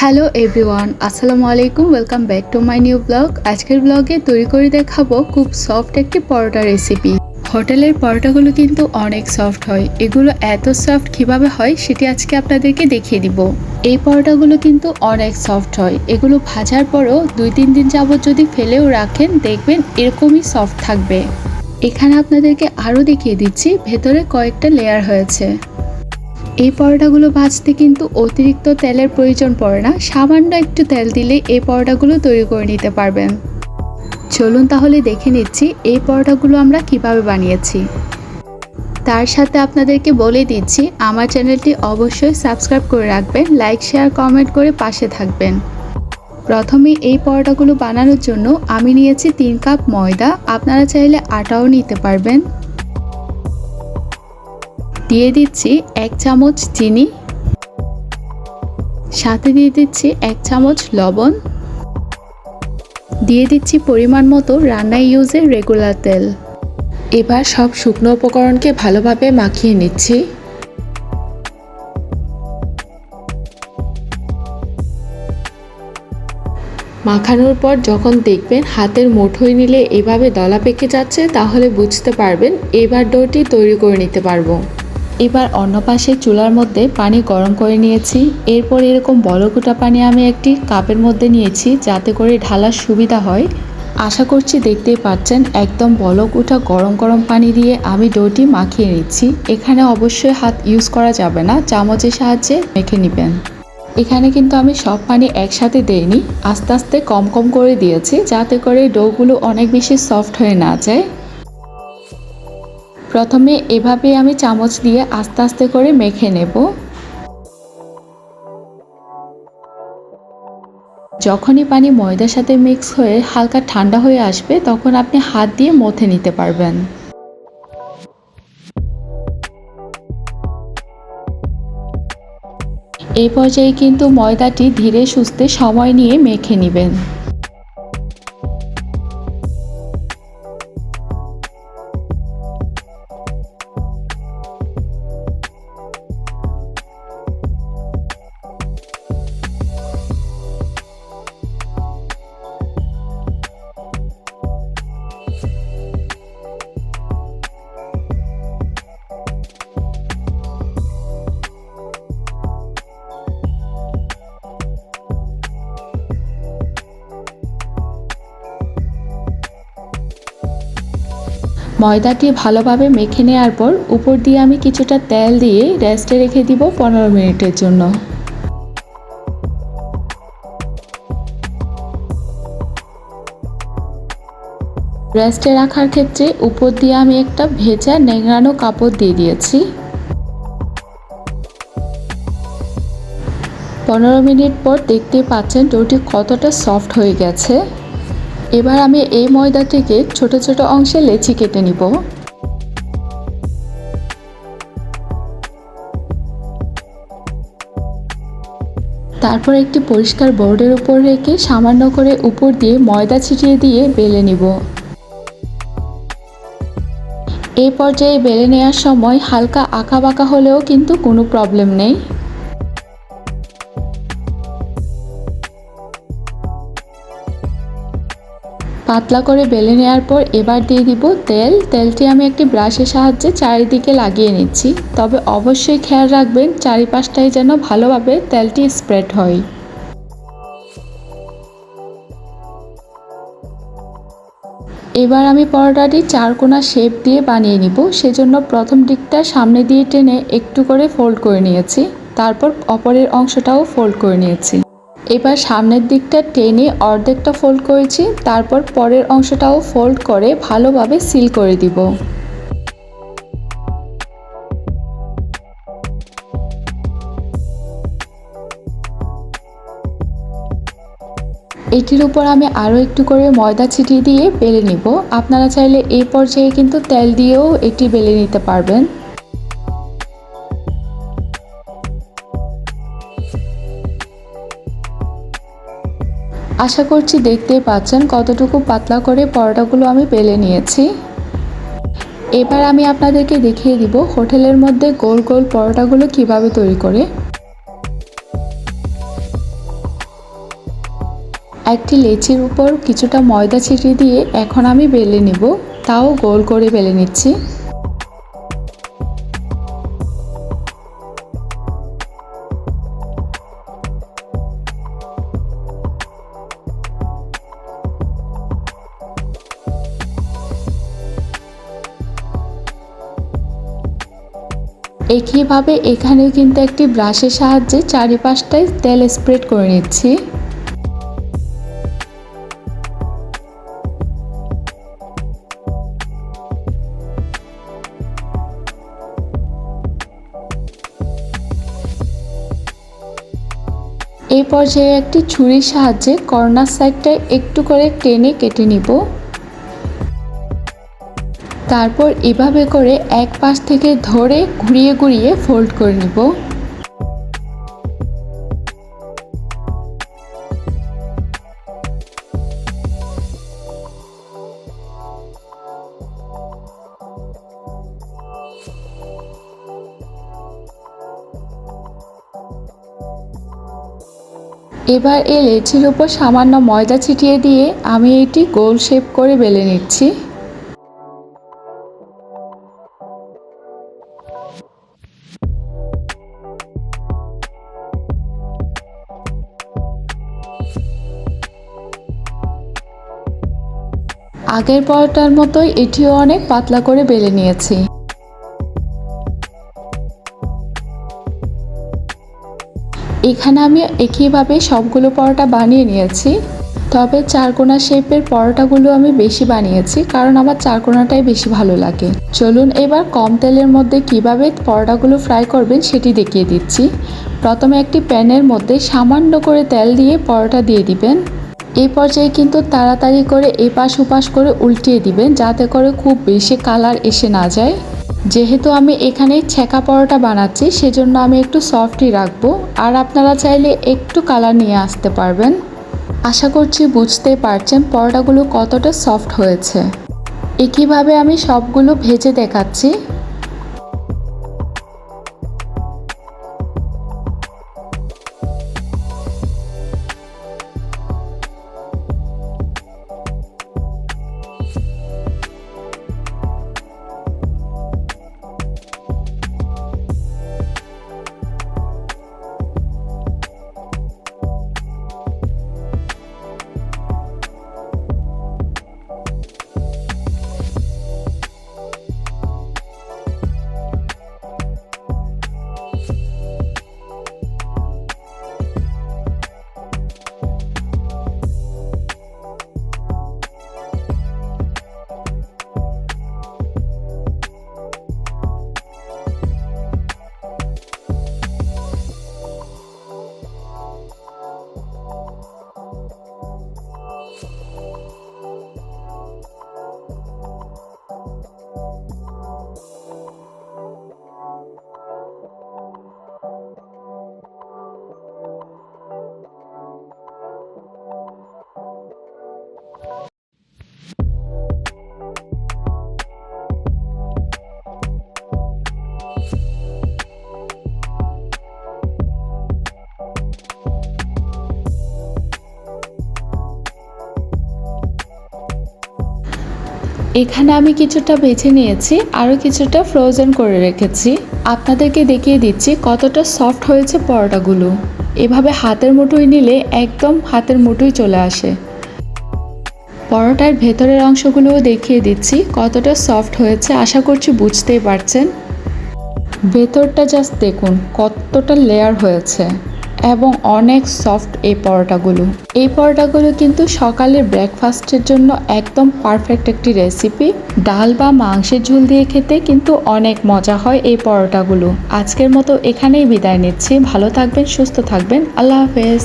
Hello everyone আসসালামু আলাইকুম welcome back to my new blog আজকের ব্লগে তৈরি করে দেখাবো খুব সফট একটি পরোটা রেসিপি হোটেলের পরোটাগুলো কিন্তু অনেক সফট হয়। এগুলো এত সফট কীভাবে হয় সেটি আজকে আপনাদেরকে দেখিয়ে দিব। এই পরোটাগুলো কিন্তু অনেক সফট হয়। এগুলো ভাজার পরও দুই তিন দিন যাবত যদি ফেলেও রাখেন, দেখবেন এরকমই সফট থাকবে। এখানে আপনাদেরকে আরও দেখিয়ে দিচ্ছি। ভেতরে কয়েকটা লেয়ার হয়েছে। এই পরোটাগুলো ভাজতে কিন্তু অতিরিক্ত তেলের প্রয়োজন পড়ে না। সামান্য একটু তেল দিলে এই পরোটাগুলো তৈরি করে নিতে পারবেন। চলুন তাহলে দেখে নিচ্ছি এই পরোটাগুলো আমরা কীভাবে বানিয়েছি। তার সাথে আপনাদেরকে বলে দিচ্ছি, আমার চ্যানেলটি অবশ্যই সাবস্ক্রাইব করে রাখবেন, লাইক, শেয়ার, কমেন্ট করে পাশে থাকবেন। প্রথমে এই পরোটাগুলো বানানোর জন্য আমি নিয়েছি তিন কাপ ময়দা। আপনারা চাইলে আটাও নিতে পারবেন। দিয়ে দিচ্ছি এক চামচ চিনি। সাথে দিয়ে দিচ্ছি এক চামচ লবণ। দিয়ে দিচ্ছি পরিমাণ মতো রান্নায় ইউজের রেগুলার তেল। এবার সব শুকনো উপকরণকে ভালোভাবে মাখিয়ে নিচ্ছি। মাখানোর পর যখন দেখবেন হাতের মুঠোয় নিলে এভাবে দলা পেকে যাচ্ছে, তাহলে বুঝতে পারবেন এবার ডোটি তৈরি করে নিতে পারব। এবার অন্য পাশে চুলার মধ্যে পানি গরম করে নিয়েছি। এরপর এরকম বলকুটা পানি আমি একটি কাপের মধ্যে নিয়েছি যাতে করে ঢালার সুবিধা হয়। আশা করছি দেখতেই পাচ্ছেন, একদম বলক উঠা গরম গরম পানি দিয়ে আমি ডোটি মাখিয়ে নিচ্ছি। এখানে অবশ্যই হাত ইউজ করা যাবে না, চামচের সাহায্যে মেখে নেবেন। এখানে কিন্তু আমি সব পানি একসাথে দেইনি, আস্তে আস্তে কম কম করে দিয়েছি যাতে করে ডোগুলো অনেক বেশি সফট হয়ে না যায়। প্রথমে এভাবে আমি চামচ দিয়ে আস্তে আস্তে করে মেখে নেব। যখনই পানি ময়দার সাথে মিক্স হয়ে হালকা ঠান্ডা হয়ে আসবে, তখন আপনি হাত দিয়ে মথে নিতে পারবেন। এই পর্যায়ে কিন্তু ময়দাটি ধীরে সুস্থে সময় নিয়ে মেখে নেবেন। ময়দাটি ভালোভাবে মেখে নেওয়ার পর উপর দিয়ে আমি কিছুটা তেল দিয়ে রেস্টে রেখে দিব পনেরো মিনিটের জন্য। রেস্টে রাখার ক্ষেত্রে উপর দিয়ে আমি একটা ভেজা নেংড়ানো কাপড় দিয়ে দিয়েছি। পনেরো মিনিট পর দেখতে পাচ্ছেন ডোটি কতটা সফট হয়ে গেছে। এবার আমি এই ময়দা থেকে ছোট ছোট অংশে লেচি কেটে নিব। তারপর একটি পরিষ্কার বোর্ডের উপর রেখে সামান্য করে উপর দিয়ে ময়দা ছিটিয়ে দিয়ে বেলে নিব। এই পর্যায়ে বেলে নেওয়ার সময় হালকা আঁকা বাঁকা হলেও কিন্তু কোনো প্রবলেম নেই। পাতলা করে বেলে নেওয়ার পর এবার দিয়ে দিব তেল। তেলটি আমি একটি ব্রাশের সাহায্যে চারিদিকে লাগিয়ে নিচ্ছি। তবে অবশ্যই খেয়াল রাখবেন চারিপাশটায় যেন ভালোভাবে তেলটি স্প্রেড হয়। এবার আমি পরোটাটি চারকোনা শেপ দিয়ে বানিয়ে নিব। সেজন্য প্রথম দিকটা সামনে দিয়ে টেনে একটু করে ফোল্ড করে নিয়েছি। তারপর অপরের অংশটাও ফোল্ড করে নিয়েছি। এবার সামনের দিকটা টেনে অর্ধেকটা ফোল্ড করেছি, তারপর পরের অংশটাও ফোল্ড করে ভালোভাবে সিল করে দিব। এটির উপর আমি আরও একটু করে ময়দা ছিটিয়ে দিয়ে বেলে নিব। আপনারা চাইলে এই পর্যায়ে কিন্তু তেল দিয়েও এটি বেলে নিতে পারবেন। আশা করছি দেখতেই পাচ্ছেন কতটুকু পাতলা করে পরোটাগুলো আমি বেলে নিয়েছি। এবার আমি আপনাদেরকে দেখিয়ে দিব হোটেলের মধ্যে গোল গোল পরোটাগুলো কীভাবে তৈরি করে। একটি লেচির উপর কিছুটা ময়দা ছিটিয়ে দিয়ে এখন আমি বেলে নিব, তাও গোল করে বেলে নিচ্ছি। একইভাবে এখানেও কিন্তু একটি ব্রাশের সাহায্যে চারিপাশটায় তেল স্প্রেড করে নিচ্ছি। এই পর্যায়ে একটি ছুরির সাহায্যে কর্নার সাইডটা একটু করে টেনে কেটে নিব। তারপর এভাবে করে এক পাশ থেকে ধরে ঘুরিয়ে ঘুরিয়ে ফোল্ড করে নিব। এবার এই লেচির উপর সামান্য ময়দা ছিটিয়ে দিয়ে আমি এটি গোল শেপ করে বেলে নিচ্ছি। আগের পরোটার মতোই এটিও অনেক পাতলা করে বেলে নিয়েছি। এখানে আমি একইভাবে সবগুলো পরোটা বানিয়ে নিয়েছি, তবে চারকোনা শেপের পরোটাগুলো আমি বেশি বানিয়েছি কারণ আমার চারকোনাটাই বেশি ভালো লাগে। চলুন এবার কম তেলের মধ্যে কীভাবে পরোটাগুলো ফ্রাই করবেন সেটি দেখিয়ে দিচ্ছি। প্রথমে একটি প্যানের মধ্যে সামান্য করে তেল দিয়ে পরোটা দিয়ে দিবেন। এই পর্যায়ে কিন্তু তাড়াতাড়ি করে এপাশ ওপাশ করে উল্টিয়ে দিবেন, যাতে করে খুব বেশি কালার এসে না যায়। যেহেতু আমি এখানে ছেঁকা পরোটা বানাচ্ছি, সেজন্য আমি একটু সফটই রাখব। আর আপনারা চাইলে একটু কালার নিয়ে আসতে পারবেন। আশা করছি বুঝতে পারছেন পরোটাগুলো কতটা সফট হয়েছে। একইভাবে আমি সবগুলো ভেজে দেখাচ্ছি। এখানে আমি কিছুটা বেছে নিয়েছি আরও কিছুটা ফ্রোজেন করে রেখেছি। আপনাদেরকে দেখিয়ে দিচ্ছি কতটা সফট হয়েছে পরোটাগুলো। এভাবে হাতের মুঠোয় নিলে একদম হাতের মুঠোয় চলে আসে। পরোটার ভেতরের অংশগুলোও দেখিয়ে দিচ্ছি কতটা সফট হয়েছে, আশা করছি বুঝতেই পারছেন। ভেতরটা জাস্ট দেখুন কতটা লেয়ার হয়েছে। এবং অনেক সফট এই পরোটাগুলো। এই পরোটাগুলো কিন্তু সকালের ব্রেকফাস্টের জন্য একদম পারফেক্ট একটি রেসিপি ডাল বা মাংসের ঝোল দিয়ে খেতে কিন্তু অনেক মজা হয় এই পরোটাগুলো। আজকের মতো এখানেই বিদায় নিচ্ছি। ভালো থাকবেন, সুস্থ থাকবেন। আল্লাহ হাফেজ।